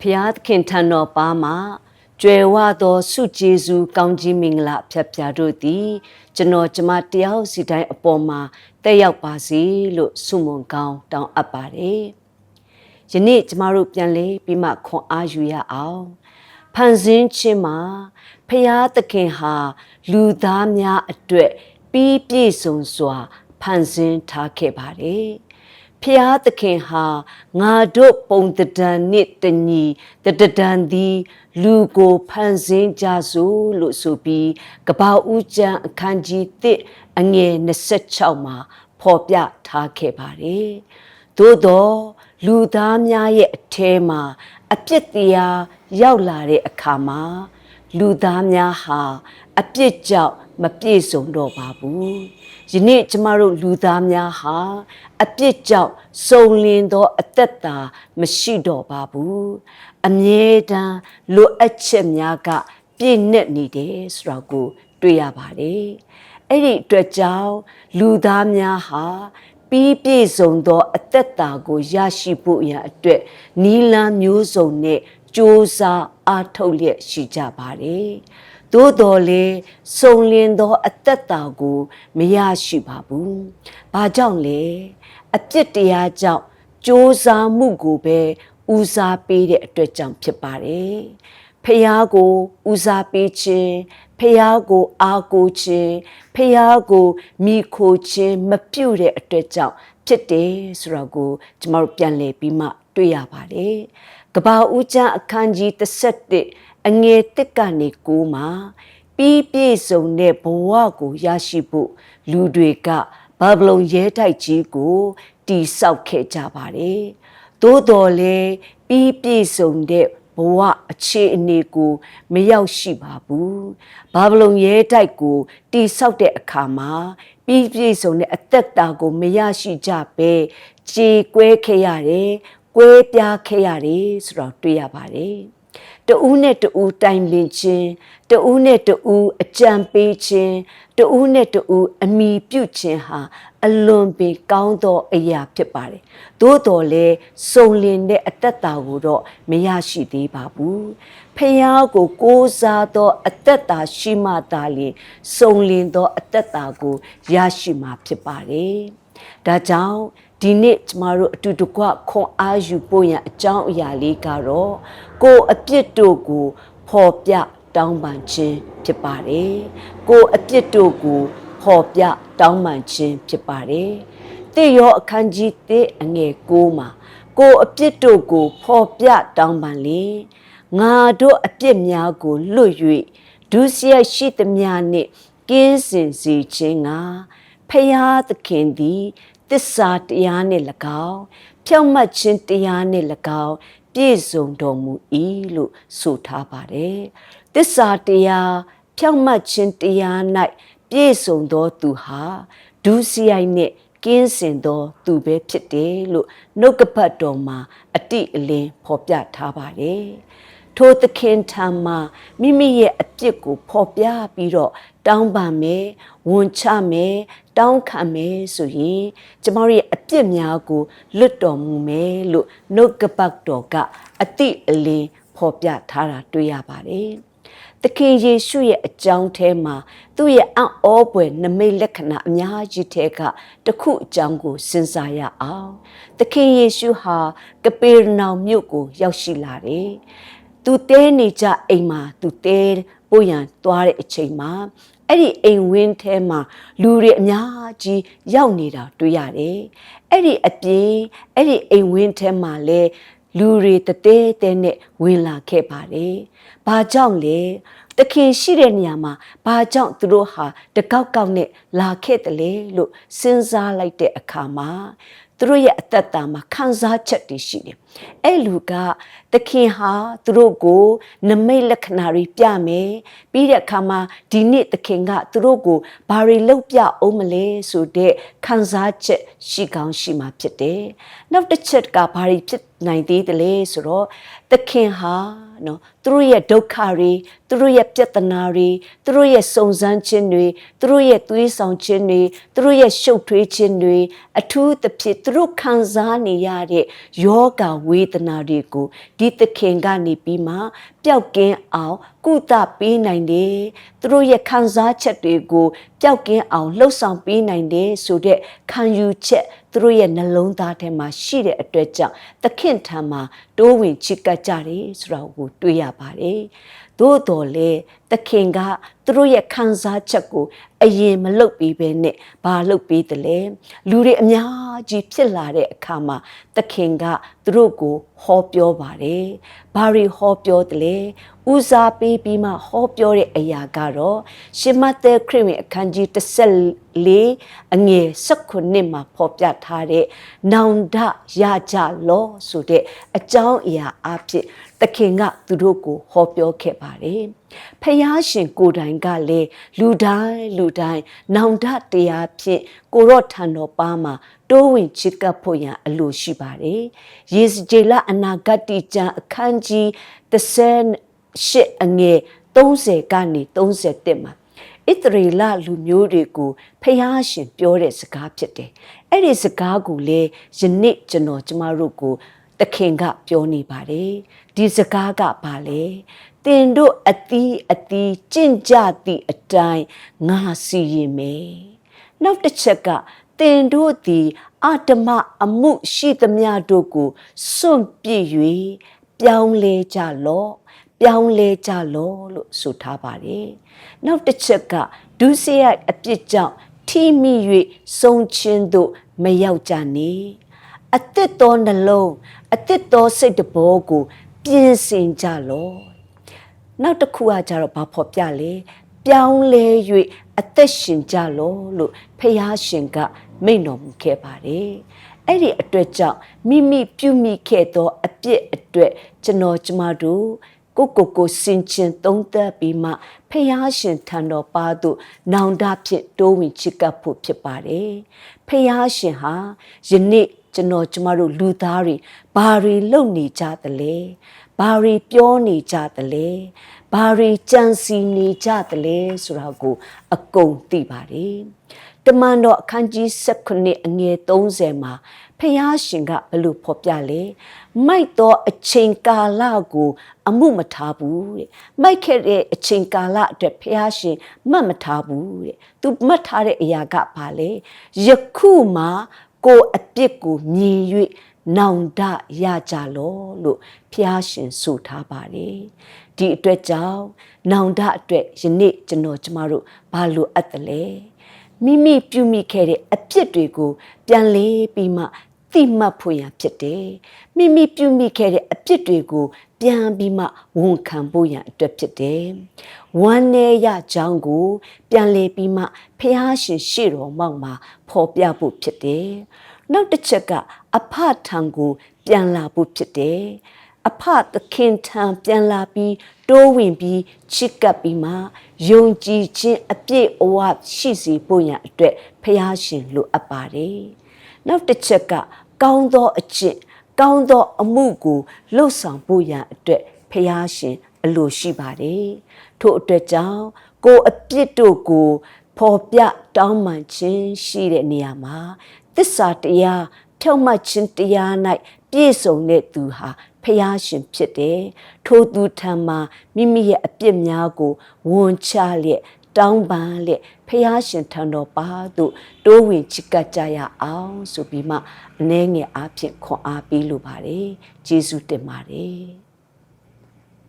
ဖျားသခင်ထံတော်ပါမှာကျွယ်ဝသောစုကျေးဇူးကောင်းကြီးမင်္ဂလာအဖြတ်ဖြာတို့သည်ကျွန်တော်ကျမတယောက်စီတိုင်းအပေါ်မှာတက်ရောက်ပါစေလို့ဆုမွန်ကောင်းတောင်းအပ်ပါတယ်။ယနေ့ကျမတို့ပြန်လေပြီးမှခွန်အားယူရအောင်။ဖန်ဆင်းခြင်းမှာဖျားသခင်ဟာ လူသားများအတွက်ပြီးပြည့်စုံစွာဖန်ဆင်းထားခဲ့ပါတယ်။ ဖျားသခင်ဟာငါတို့ပုံတဒံနှင့်တညီတတဒံသည် လူကိုဖန်ဆင်းကြစို့လို့ဆိုပြီးကပ္ပဦးကျမ်းအခန်းကြီး1အငယ်26မှာဖော်ပြထားခဲ့ပါတယ်။သို့တော့လူသားများရဲ့အထဲမှာအပြစ်တရားရောက်လာတဲ့အခါမှာ လူသားများဟာအပြစ်ကြောင့်မပြည့်စုံတော့ပါဘူး။ယနေ့ကျမတို့လူသားများဟာအပြစ်ကြောင့်စုံလင်သောအသက်တာမရှိတော့ပါဘူး။အမြဲတမ်းလိုအပ်ချက်များကပြည့်နှက်နေတယ်ဆိုတာကိုတွေ့ရပါတယ်။အဲ့ဒီအတွက်ကြောင့်လူသားများဟာပြီးပြည့်စုံသောအသက်တာကိုရရှိဖို့ရန်အတွက်နီလန်းမျိုးစုံနဲ့ ကြိုးစားအားထုတ်လျက်ရှိကြပါတယ်။သို့တော်လေစုံလင်သောအသက်တာကိုမရရှိပါဘူး။ဘာကြောင့်လဲအပြစ်တရားကြောင့်ကြိုးစားမှုကိုပဲဦးစားပေးတဲ့အတွက်ကြောင့်ဖြစ်ပါတယ်။ဖះကိုဦးစားပေးခြင်းဖះကိုအားကိုခြင်းဖះကိုမိခိုခြင်းမပြုတဲ့အတွက်ကြောင့်ဖြစ်တယ်ဆိုတော့ကိုကျမတို့ပြန်လည်ပြီးမှတွေ့ရပါတယ် ကဘာဦးကျမ်းအခန်းကြီး31အငယ်1ကနေ9မှာပြီးပြည့်စုံတဲ့ဘဝကိုရရှိဖို့လူတွေကဘာဗလုန်ရဲတိုက်ကြီးကိုတိဆောက်ခဲ့ကြပါတယ်။သို့တော်လည်းပြီးပြည့်စုံတဲ့ဘဝအခြေအနေကိုမရောက်ရှိပါဘူး။ဘာဗလုန်ရဲတိုက်ကိုတိဆောက်တဲ့အခါမှာပြီးပြည့်စုံတဲ့အသက်တာကိုမရရှိကြပဲကြေကွဲခဲ့ရတယ်၊ ကွဲပြားခဲ့ရတယ်ဆိုတော့တွေ့ရပါတယ်။တဦးနဲ့တဦးတိုင်ပင်ခြင်းတဦးနဲ့တဦးအကြံပေးခြင်းတဦးနဲ့တဦးအမိပြုခြင်းဟာအလွန်ပင်ကောင်းသောအရာဖြစ်ပါတယ်။သို့တော်လည်းစုံလင်တဲ့အသက်တာကိုတော့မရရှိသေးပါဘူး။ဖះကိုကိုးစားသောအသက်တာရှိမှသာလျှင်စုံလင်သောအသက်တာကိုရရှိမှာဖြစ်ပါတယ်။ဒါကြောင့် ဒီနေ့ကျမတို့အတူတကွခွန်အားယူဖို့ရန်အကြောင်းအရာလေးကတော့ကိုယ်အပြစ်တို့ကိုဖော်ပြတောင်းပန်ခြင်းဖြစ်ပါတယ်။ကိုယ်အပြစ်တို့ကိုဖော်ပြတောင်းပန်ခြင်းဖြစ်ပါတယ်။တေရောအခန်းကြီး1အငယ်9မှာကိုယ်အပြစ်တို့ကိုဖော်ပြတောင်းပန်လေငါတို့အပြစ်များကိုလွတ်၍ဒုစရိုက်ရှိသမျှနှင့်ကင်းစင်စေခြင်းငါဖယားသခင်သည် တစ္ဆာတရားနှင့်၎င်းဖြောင့်မတ်ခြင်းတရားနှင့်၎င်းပြည့်စုံတော်မူ၏လို့ဆိုထားပါတယ်တစ္ဆာတရားဖြောင့်မတ်ခြင်းတရား၌ပြည့်စုံသောသူဟာဒုစရိုက်နှင့်ကင်းစင်သောသူပဲဖြစ်တယ်လို့နှုတ်ကပတ်တော်မှာအတိအလင်းဖော်ပြထားပါတယ်ထိုသခင်ထံမှာမိမိရဲ့အပြစ်ကိုဖော်ပြပြီးတော့တောင်းပန်မယ်ဝန်ချမယ် တောင်းခံမယ်ဆိုရင်ကျမတို့ရဲ့အပြစ်များကိုလွတ်တော်မူမယ်လို့နှုတ်ကပတ်တော်ကအတိအလင်းဖော်ပြထားတာတွေ့ရပါတယ်သခင်ယေရှုရဲ့အကြောင်းထဲမှာသူ့ရဲ့အံ့ဩဖွယ်နမိတ်လက္ခဏာအများကြီးထဲကတစ်ခုအကြောင်းကိုစဉ်းစားရအောင်သခင်ယေရှုဟာကပေရနောင်မြို့ကိုရောက်ရှိလာတယ်သူတဲနေကြအိမ်မှာသူတဲပို့ရန်သွားတဲ့အချိန်မှာ အဲ့ဒီအိမ်ဝင်းထဲမှာလူတွေအများကြီးရောက်နေတာတွေ့ရတယ်။အဲ့ဒီအပြင်အဲ့ဒီအိမ်ဝင်းထဲမှာလဲလူတွေတတဲတဲနဲ့ဝင်လာခဲ့ပါတယ်။ဘာကြောင့်လဲတခင်ရှိတဲ့နေရာမှာဘာကြောင့်သူတို့ဟာတကောက်ကောက်နဲ့လာခဲ့တယ်လေလို့စဉ်းစားလိုက်တဲ့အခါမှာ သူတို့ရဲ့အသက်တာမှာခံစားချက်တွေရှိတယ်။အဲ့လူကသခင်ဟာသူတို့ကိုနမိတ်လက္ခဏာတွေပြမယ်။ပြီးတဲ့အခါမှာဒီနေ့သခင်ကသူတို့ကိုဘာတွေလုပ်ပြအောင်မလဲဆိုတဲ့ခံစားချက်ရှိကောင်းရှိမှာဖြစ်တယ်။နောက်တစ်ချက်ကဘာတွေဖြစ်နိုင်သေးတယ်လဲဆိုတော့သခင်ဟာနော် သူသူတို့ရဲ့ဒုက္ခတွေသူတို့ရဲ့ပြဿနာတွေသူတို့ရဲ့စုံစမ်းခြင်းတွေသူတို့ရဲ့သွေးဆောင်ခြင်းတွေသူတို့ရဲ့ရှုပ်ထွေးခြင်းတွေအထူးသဖြင့်သူတို့ခံစားနေရတဲ့ယောဂဝေဒနာတွေကိုဒီသခင်ကနေပြီးမှပျောက်ကင်းအောင်ကုသပေးနိုင်တယ်သူတို့ရဲ့ခံစားချက်တွေကိုပျောက်ကင်းအောင်လှုပ်ဆောင်ပေးနိုင်တယ်ဆိုတဲ့ခံယူချက်သူတို့ရဲ့နှလုံးသားထဲမှာရှိတဲ့အတွက်ကြောင့်သခင်ထံမှာတိုးဝင်ချစ်ကပ်ကြတယ်ဆိုတာကိုတွေ့ရပါတယ်သို့တော်လေသခင်ကသူတို့ရဲ့ခံစားချက်ကိုအရင်မလုပ်ပြီးပဲနဲ့ဘာလုပ်ပြီးတလဲလူတွေအများကြီးဖြစ်လာတဲ့အခါမှာသခင်ကသူတို့ကိုဟောပြောပါတယ်ဘာတွေဟောပြောတလဲဦးစားပေးပြီးမှဟောပြောတဲ့အရာကတော့ရှမသက်ခရစ်ဝင်အခန်းကြီး14အငယ်19မှာဖော်ပြထားတဲ့နောင်တရကြလောဆိုတဲ့အကြောင်းအရာအဖြစ် သခင်ကသူတို့ကိုဟောပြောခဲ့ပါတယ်ဖယားရှင်ကိုယ်တိုင်ကလည်းလူတိုင်းလူတိုင်းနောင်တတရားဖြင့်ကိုရော့ထံတော်ပါမှာတိုးဝင်ချစ်ကပ်ဖို့ရန်အလိုရှိပါတယ်ယေစကျေလအနာဂတ်တိကျမ်းအခန်းကြီး38အငယ်30ကနေ31မှာဣသရေလလူမျိုးတွေကိုဖျားရှင်ပြောတဲ့စကားဖြစ်တယ်။အဲ့ဒီစကားကိုလေယနေ့ကျွန်တော်ကျမတို့ကို တခင်ကပြောနေပါတယ်။ဒီစကားကဘာလဲ။တင်တို့အသီးအသီးကြင့်ကြသည့်အတိုင်းငါစီရင်မယ်။နောက်တစ်ချက်ကတင်တို့သည်အတ္တမအမှုရှိသမျှတို့ကိုစွန့်ပြစ်၍ပြောင်းလဲကြလော့ပြောင်းလဲကြလော့လို့ဆိုထားပါတယ်။နောက်တစ်ချက်ကဒုစရိုက်အပြစ်ကြောင့်ထိမိ၍ဆုံးချင်းတို့မရောက်ကြနေ။အသက်တော်နှလုံး အသက်တော်စိတ်တဘောကိုပြင်ဆင်ကြလော့။နောက်တစ်ခုကကြတော့ဘာဖော်ပြလဲ။ပြောင်းလဲ၍အသက်ရှင်ကြလော့လို့ဖះရှင်ကမိန့်တော်မူခဲ့ပါတယ်။အဲ့ဒီအတွက်ကြောင့်မိမိပြုမိခဲ့သောအပြစ်အတွက်ကျွန်တော်ကျမတို့ကိုကိုကိုစင်ချင်သုံးသက်ပြီးမှဖះရှင်ထံတော်ပါသို့နောင်တဖြင့်တိုးဝင်ချစ်ကပ်ဖို့ဖြစ်ပါတယ်ဖះရှင်ဟာယနေ့ ကျွန်တော်ကျမတို့လူသားတွေဘာတွေလုပ်နေကြသလဲဘာတွေပြောနေကြသလဲဘာတွေကြံစီနေကြသလဲဆိုတာကို အကုန်သိပါတယ်တမန်တော်အခန်းကြီး16အငယ်30မှာဖះရှင်ကဘလို့ဖော်ပြလဲမိုက်သောအချိန်ကာလကို အမှုမထားဘူးတဲ့မိုက်ခဲ့တဲ့အချိန်ကာလအတွက်ဖះရှင်မှတ်မထားဘူးတဲ့သူမှတ်ထားတဲ့အရာကဘာလဲယခုမှ ကိုအပြစ်ကိုမြင်၍နောင်တရကြလောလို့ဖះရှင်ဆိုထားပါတယ်ဒီအတွက်ကြောင့်နောင်တအတွက်ယနေ့ကျွန်တော်ကျမတို့ဘာလို့အပ်တယ်လဲမိမိပြုမိခဲ့တဲ့အပြစ်တွေကို ပြန်လေပြီးမှသိမှတ်ဖို့ရန်ဖြစ်တယ်။မိမိပြုမိခဲ့တဲ့အပြစ်တွေကို ပြန်ပြီးမှဝန်ခံဖို့ရန်အတွက်ဖြစ်တယ်။ဝမ်းနည်းရကြောင်းကို ပြန်လေပြီးမှဖះရှင်ရှေ့တော်မောက်မှာဖော်ပြဖို့ဖြစ်တယ်။နောက်တစ်ချက်ကအဖထံကို ပြန်လာဖို့ဖြစ်တယ်။အဖသခင်ထံပြန်လာပြီးတိုးဝင်ပြီးချစ်ကပ်ပြီးမှယုံကြည်ခြင်းအပြည့်အဝရှိစေဖို့ရန်အတွက်ဖះရှင်လိုအပ်ပါတယ်။နောက်တစ်ချက်ကကောင်းသောအကျင့် ကောင်းသောအမှုကိုလှုပ်ဆောင်ဖို့ရန်အတွက်ဖះရှင်အလိုရှိပါတယ်။ထို့အတွက်ကြောင့်ကိုအပြစ်တို့ကိုဖော်ပြတောင်းပန်ခြင်းရှိတဲ့နေရာမှာသစ္စာတရားထောက်မှတ်ခြင်းတရား၌ပြည့်စုံတဲ့သူဟာဖျားရှင်ဖြစ်တယ်ထိုသူထံမှာမိမိရဲ့အပြစ်များကိုဝန်ချလျက် တောင်းပန်လျက်ဖျားရှင်ထံတော်ပါသို့တိုးဝင်ချစ်ကပ်ကြရအောင်ဆိုပြီးမှအနှဲငယ်အားဖြင့်ခွန်အားပေးလိုပါတယ်ယေရှုတင်ပါတယ်